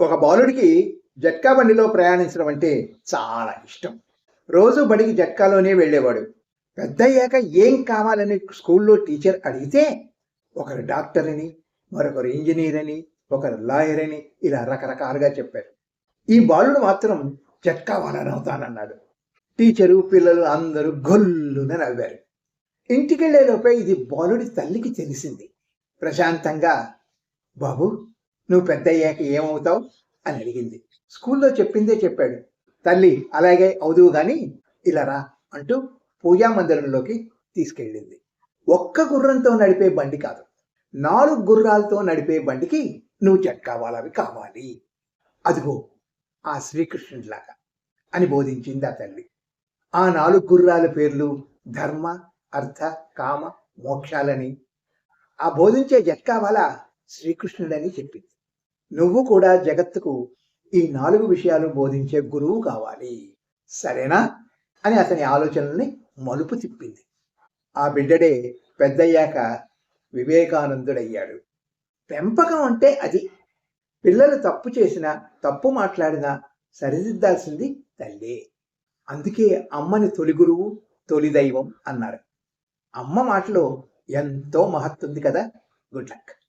ఒక బాలుడికి జట్కా బండిలో ప్రయాణించడం అంటే చాలా ఇష్టం. రోజు బడికి జట్కాలోనే వెళ్ళేవాడు. పెద్దయ్యాక ఏం కావాలని స్కూల్లో టీచర్ అడిగితే ఒకరు డాక్టర్ అని మరొకరు ఇంజనీర్ అని ఒకరు లాయర్ అని ఇలా రకరకాలుగా చెప్పారు. ఈ బాలుడు మాత్రం జట్కా వాళ్ళని అవుతానన్నాడు. టీచరు పిల్లలు అందరూ గొల్లున నవ్వారు. ఇంటికెళ్ళేలోపే ఇది బాలుడి తల్లికి తెలిసింది. ప్రశాంతంగా బాబు నువ్వు పెద్దయ్యాక ఏమవుతావు? అని అడిగింది. స్కూల్లో చెప్పిందే చెప్పాడు. తల్లి అలాగే అవుదువు గాని ఇలా రా అంటూ పూజా మందిరంలోకి తీసుకెళ్ళింది. ఒక్క గుర్రంతో నడిపే బండి కాదు. నాలుగు గుర్రాలతో నడిపే బండికి నువ్వు జట్కావాలవి కావాలి అదిగో ఆ శ్రీకృష్ణుడిలాగా అని బోధించింది ఆ తల్లి. ఆ నాలుగు గుర్రాల పేర్లు ధర్మ అర్థ కామ మోక్షాలని. ఆ బోధించే జట్కావాల శ్రీకృష్ణుడని చెప్పింది. నువ్వు కూడా జగత్తుకు ఈ నాలుగు విషయాలు బోధించే గురువు కావాలి. సరేనా? అని అతని ఆలోచనల్ని మలుపు తిప్పింది. ఆ బిడ్డడే పెద్దయ్యాక వివేకానందుడయ్యాడు. పెంపకం అంటే అది. పిల్లలు తప్పు చేసినా తప్పు మాట్లాడినా సరిదిద్దాల్సింది తల్లే. అందుకే అమ్మని తొలి గురువు తొలి దైవం అన్నారు. అమ్మ మాటలో ఎంతో మహత్తుంది కదా. Good luck.